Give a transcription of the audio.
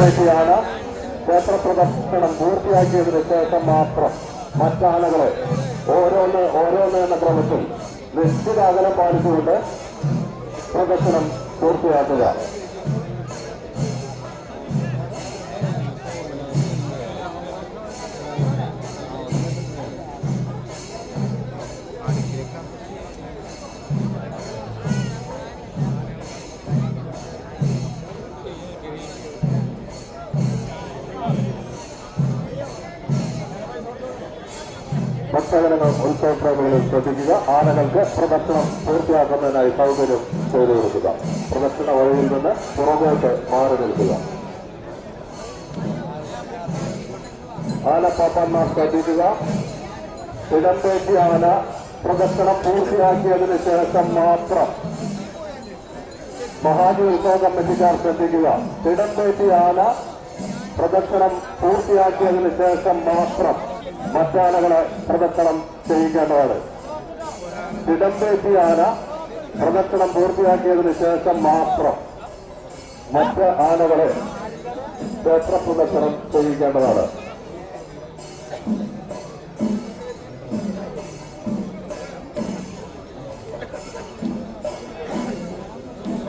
വേണ്ടിയാണ് ക്ഷേത്ര പ്രദർശനം പൂർത്തിയാക്കിയതിന് ശേഷം മാത്രം മറ്റാനകളെ ഓരോന്ന് ഓരോന്ന് എന്ന ക്രമത്തിൽ നിശ്ചിത അകലം പാലിച്ചുകൊണ്ട് പ്രദർശനം പൂർത്തിയാക്കുക. ഭക്തജനങ്ങൾ ഉത്സവപ്രേമികളിൽ ശ്രദ്ധിക്കുക. ആനകൾക്ക് പ്രദർശനം പൂർത്തിയാക്കുന്നതിനായി സൗകര്യം ചെയ്തു കൊടുക്കുക. പ്രദർശന വഴിയിൽ നിന്ന് പുറകോട്ട് മാറി നിൽക്കുക. ആനപ്പാപ്പന്മാർ ശ്രദ്ധിക്കുക. ഇടംപേറ്റി ആന പ്രദർശനം പൂർത്തിയാക്കിയതിനു ശേഷം മാത്രം മഹാജി ഉത്സവ കമ്മിറ്റിക്കാർ ശ്രദ്ധിക്കുക. ഇടംപേറ്റി ആന പ്രദർശനം പൂർത്തിയാക്കിയതിനു ശേഷം മാത്രം മറ്റാനകളെ പ്രദക്ഷണം ചെയ്യിക്കേണ്ടതാണ് ഇടംപേറ്റി ആന പ്രദർശനം പൂർത്തിയാക്കിയതിനു ശേഷം മാത്രം മറ്റ് ആനകളെ ക്ഷേത്ര പ്രദക്ഷണം ചെയ്യിക്കേണ്ടതാണ്.